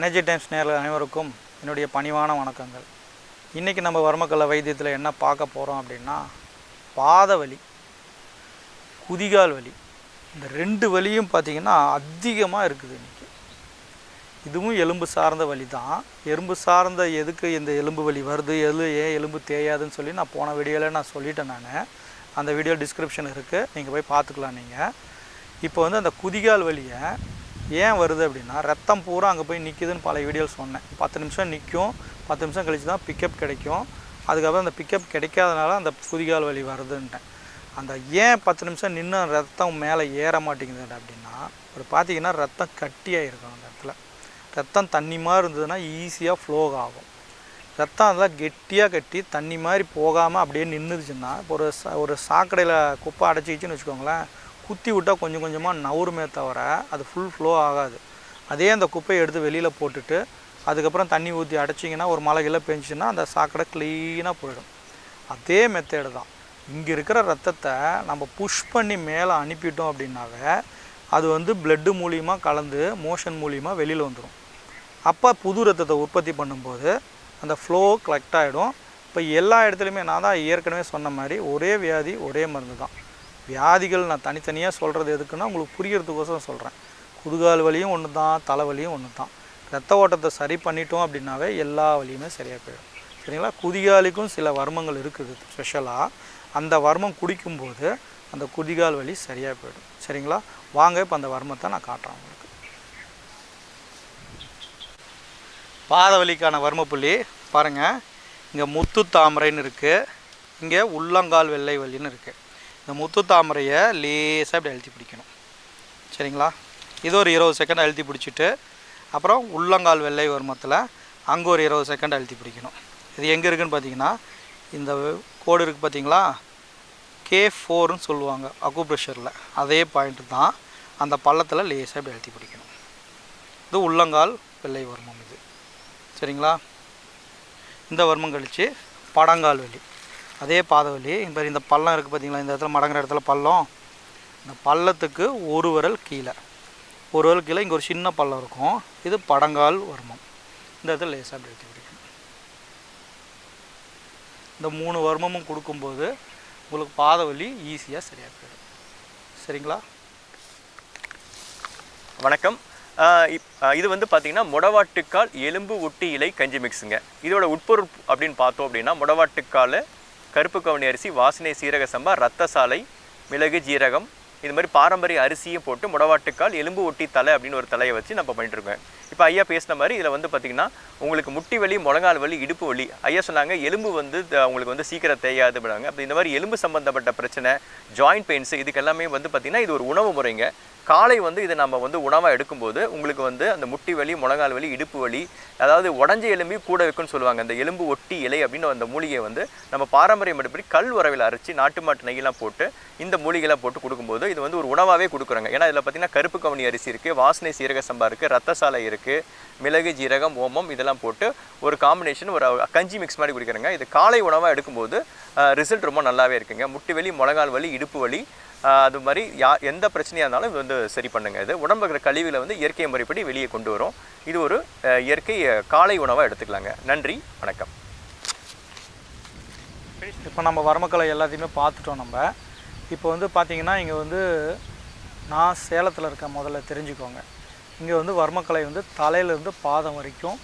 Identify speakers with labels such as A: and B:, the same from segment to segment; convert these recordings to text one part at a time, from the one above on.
A: Energy times நேரில் அனைவருக்கும் என்னுடைய பணிவான வணக்கங்கள். இன்றைக்கி நம்ம வர்மக்கலை வைத்தியத்தில் என்ன பார்க்க போகிறோம் அப்படின்னா பாத வலி குதிகால் வலி இந்த ரெண்டு வலியும் பார்த்திங்கன்னா அதிகமாக இருக்குது இன்றைக்கி இதுவும் எலும்பு சார்ந்த வலி தான் எலும்பு சார்ந்த எதுக்கு இந்த எலும்பு வலி வருது எது ஏன் எலும்பு தேயாதுன்னு சொல்லி நான் போன வீடியோவில் நான் சொல்லிட்டேன் நான். அந்த வீடியோ டிஸ்கிரிப்ஷன் இருக்குது நீங்கள் போய் பார்த்துக்கலாம் நீங்கள் இப்போ வந்து அந்த குதிகால் வலியை ஏன் வருது அப்படின்னா ரத்தம் பூரா அங்கே போய் நிற்கிதுன்னு பல வீடியோஸ் சொன்னேன். பத்து நிமிஷம் நிற்கும் பத்து நிமிஷம் கழிச்சு தான் பிக்கப் கிடைக்கும். அதுக்கப்புறம் அந்த பிக்கப் கிடைக்காதனால அந்த குதிகால் வலி வருதுன்ட்டேன். அந்த ஏன் பத்து நிமிஷம் நின்று ரத்தம் மேலே ஏற மாட்டேங்குது அப்படின்னா ஒரு பார்த்தீங்கன்னா ரத்தம் கட்டியாக இருக்கும் அந்த இடத்துல. ரத்தம் தண்ணி மாதிரி இருந்ததுன்னா ஈஸியாக ஃப்ளோ ஆகும். ரத்தம் அதெல்லாம் கெட்டியாக கட்டி தண்ணி மாதிரி போகாமல் அப்படியே நின்றுச்சுன்னா இப்போ ஒரு சா ஒரு சாக்கடையில் குப்பை அடைச்சிக்கிச்சுன்னு வச்சுக்கோங்களேன் குத்தி விட்டால் கொஞ்சம் கொஞ்சமாக நவுருமே தவிர அது ஃபுல் ஃப்ளோ ஆகாது. அதே அந்த குப்பையை எடுத்து வெளியில் போட்டுட்டு அதுக்கப்புறம் தண்ணி ஊற்றி அடைச்சிங்கன்னா ஒரு மழை கீழே பெஞ்சிச்சுன்னா அந்த சாக்கடை க்ளீனாக போயிடும். அதே மெத்தேடு தான். இங்கே இருக்கிற ரத்தத்தை நம்ம புஷ் பண்ணி மேலே அனுப்பிட்டோம் அப்படின்னாவே அது வந்து பிளட்டு மூலியமாக கலந்து மோஷன் மூலியமாக வெளியில் வந்துடும் அப்போ புது ரத்தத்தை உற்பத்தி பண்ணும்போது அந்த ஃப்ளோ கலெக்ட் ஆகிடும் இப்போ எல்லா இடத்துலையுமே நான் தான் ஏற்கனவே சொன்ன மாதிரி ஒரே வியாதி ஒரே மருந்து தான். வியாதிகள் நான் தனித்தனியாக சொல்கிறது எதுக்குன்னா உங்களுக்கு புரியறதுக்கோசரம் சொல்கிறேன் குதுகால் வலியும் ஒன்று தான் தலைவலியும் ஒன்று தான் ரத்த ஓட்டத்தை சரி பண்ணிட்டோம் அப்படின்னாவே எல்லா வலியுமே சரியாக போயிடும். சரிங்களா? குதிகாலுக்கும் சில வர்மங்கள் இருக்குது ஸ்பெஷலாக அந்த வர்மம் குடிக்கும்போது அந்த குதிகால் வலி சரியாக போயிடும். சரிங்களா? வாங்க இப்போ அந்த வர்மத்தை நான் காட்டுறேன் உங்களுக்கு. பாத வலிக்கான வர்மப்புள்ளி பாருங்கள் இங்கே முத்து தாமரைன்னு இருக்குது இங்கே உள்ளங்கால் வெள்ளை வலின்னு இருக்குது இந்த முத்து தாமரையை லேசாக இப்படி அழுத்தி பிடிக்கணும். சரிங்களா? இது ஒரு இருபது செகண்ட் அழுத்தி பிடிச்சிட்டு அப்புறம் உள்ளங்கால் வெள்ளை வர்மத்தில் அங்கே ஒரு இருபது செகண்ட் அழுத்தி பிடிக்கணும். இது எங்கே இருக்குதுன்னு பார்த்தீங்கன்னா இந்த கோடு இருக்குது பார்த்தீங்களா? கே ஃபோர்னு சொல்லுவாங்க அக்குப்ரெஷரில் அதே பாயிண்ட் தான் அந்த பள்ளத்தில் லேசாக இப்படி அழுத்தி பிடிக்கணும். இது உள்ளங்கால் வெள்ளை வர்மம் இது. சரிங்களா? இந்த வர்மம் கழித்து படங்கால் வலி. அதே பாதை வலி இப்போ இந்த பள்ளம் இருக்குது பார்த்தீங்களா இந்த இடத்துல மடங்குற இடத்துல பள்ளம். இந்த பள்ளத்துக்கு ஒரு விரல் கீழே. ஒரு விரல் கீழே இங்கே ஒரு சின்ன பள்ளம் இருக்கும். இது படங்கால் வர்மம். இந்த இடத்துல லேசாக அப்படி எடுத்து பிடிக்கணும் இந்த மூணு வர்மமும் கொடுக்கும்போது உங்களுக்கு பாதை வலி ஈஸியாக சரியாக போயிடும். சரிங்களா?
B: வணக்கம். இப்- இது வந்து பார்த்திங்கன்னா முடவாட்டுக்கால் எலும்பு ஒட்டி இலை கஞ்சி மிக்ஸுங்க இதோட உட்பொருள் அப்படின்னு பார்த்தோம் அப்படின்னா முடவாட்டுக்கால் கருப்பு கவுனி அரிசி வாசனை சீரக சம்பா ரத்த சாலை மிளகு ஜீரகம். இது மாதிரி பாரம்பரிய அரிசியும் போட்டு முடவாட்டுக்கால் எலும்பு ஒட்டி தலை அப்படின்னு ஒரு தலையை வச்சு நம்ம பண்ணிட்டுருக்கோம். இப்போ ஐயா பேசின மாதிரி இதில் வந்து பார்த்தீங்கன்னா உங்களுக்கு முட்டி வலி முழங்கால் வலி இடுப்பு வலி. ஐயா சொன்னாங்க எலும்பு வந்து த- உங்களுக்கு வந்து சீக்கிரம் தேயாது அப்படின்னாங்க. அப்போ இந்த மாதிரி எலும்பு சம்பந்தப்பட்ட பிரச்சனை ஜாயிண்ட் பெயின்ஸு இதுக்கு எல்லாமே வந்து பார்த்திங்கன்னா இது ஒரு உணவு முறைங்க. காலை வந்து இதை நம்ம வந்து உணவாக எடுக்கும்போது உங்களுக்கு வந்து அந்த முட்டி வலி முழங்கால் வலி இடுப்பு வலி அதாவது உடஞ்ச எலும்பி கூட வைக்கும்னு சொல்லுவாங்க. அந்த எலும்பு ஒட்டி இலை அப்படின்னு அந்த மூலிகையை வந்து நம்ம பாரம்பரியம் எடுப்படி கல் உறவில் அரைச்சி நாட்டு மாட்டு நெய்யெல்லாம் போட்டு இந்த மூலிகைலாம் போட்டு கொடுக்கும்போது இது வந்து ஒரு உணவாகவே கொடுக்குறாங்க. ஏன்னா இதில் பார்த்தீங்கன்னா கருப்பு கவனி அரிசி இருக்குது வாசனை சீரக சம்பா இருக்குது ரத்தசாலை இருக்குது மிளகு ஜீரகம் ஓமம் இதெல்லாம் போட்டு ஒரு காம்பினேஷன் ஒரு கஞ்சி மிக்ஸ் மாதிரி குடிக்கிறாங்க. இது காலை உணவாக எடுக்கும்போது ரிசல்ட் ரொம்ப நல்லாவே இருக்குங்க. முட்டி வலி முழங்கால் வலி இடுப்பு வலி அது மாதிரி யா எந்த பிரச்சனையாக இருந்தாலும் இது வந்து சரி பண்ணுங்க. இது உடம்பு இருக்கிற கழிவுகளை வந்து இயற்கை முறைப்படி வெளியே கொண்டு வரும். இது ஒரு இயற்கை காலை உணவாக எடுத்துக்கலாங்க. நன்றி வணக்கம்.
A: இப்போ நம்ம வர்மக்கலை எல்லாத்தையுமே பார்த்துட்டோம் நம்ம. இப்போ வந்து பார்த்தீங்கன்னா இங்கே வந்து நான் சேலத்தில் இருக்க முதல்ல தெரிஞ்சுக்கோங்க. இங்கே வந்து வர்மக்கலை வந்து தலையிலேருந்து பாதம் வரைக்கும்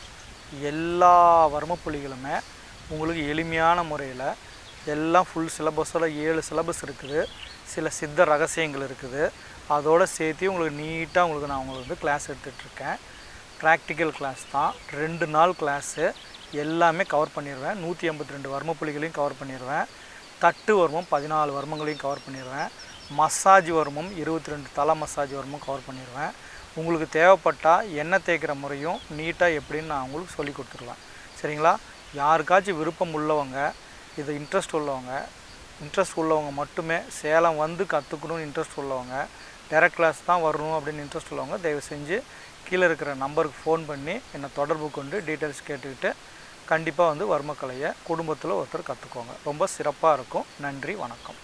A: எல்லா வர்மப்புள்ளிகளுமே உங்களுக்கு எளிமையான முறையில் எல்லாம் ஃபுல் சிலபஸோட ஏழு சிலபஸ் இருக்குது. சில சித்த ரகசியங்கள் இருக்குது. அதோடு சேர்த்து உங்களுக்கு நீட்டாக உங்களுக்கு நான் உங்களுக்கு வந்து கிளாஸ் எடுத்துகிட்ருக்கேன் ப்ராக்டிக்கல் கிளாஸ் தான். ரெண்டு நாள் கிளாஸு எல்லாமே கவர் பண்ணிடுவேன் நூற்றி ஐம்பத்தி ரெண்டு வர்மப்புள்ளிகளையும் கவர் பண்ணிடுவேன் தட்டு வர்மம் பதினாலு வர்மங்களையும் கவர் பண்ணிடுவேன் மசாஜ் வர்மம் இருபத்தி ரெண்டு தலை மசாஜ் வர்மம் கவர் பண்ணிடுவேன் உங்களுக்கு தேவைப்பட்டால் எண்ணெய் தேய்க்கிற முறையும் நீட்டாக எப்படின்னு நான் உங்களுக்கு சொல்லி கொடுத்துருவேன். சரிங்களா? யாருக்காச்சும் விருப்பம் உள்ளவங்க இது இன்ட்ரெஸ்ட் உள்ளவங்க. இன்ட்ரெஸ்ட் உள்ளவங்க மட்டுமே சேலம் வந்து கற்றுக்கணும்னு இன்ட்ரெஸ்ட் உள்ளவங்க. டேரக்ட் கிளாஸ் தான் வரணும் அப்படின்னு இன்ட்ரெஸ்ட் உள்ளவங்க தயவு செஞ்சு கீழே இருக்கிற நம்பருக்கு ஃபோன் பண்ணி என்னை தொடர்பு கொண்டு டீட்டெயில்ஸ் கேட்டுக்கிட்டு கண்டிப்பாக வந்து வர்மக்கலையை குடும்பத்தில் ஒருத்தர் கற்றுக்கோங்க ரொம்ப சிறப்பாக இருக்கும். நன்றி வணக்கம்.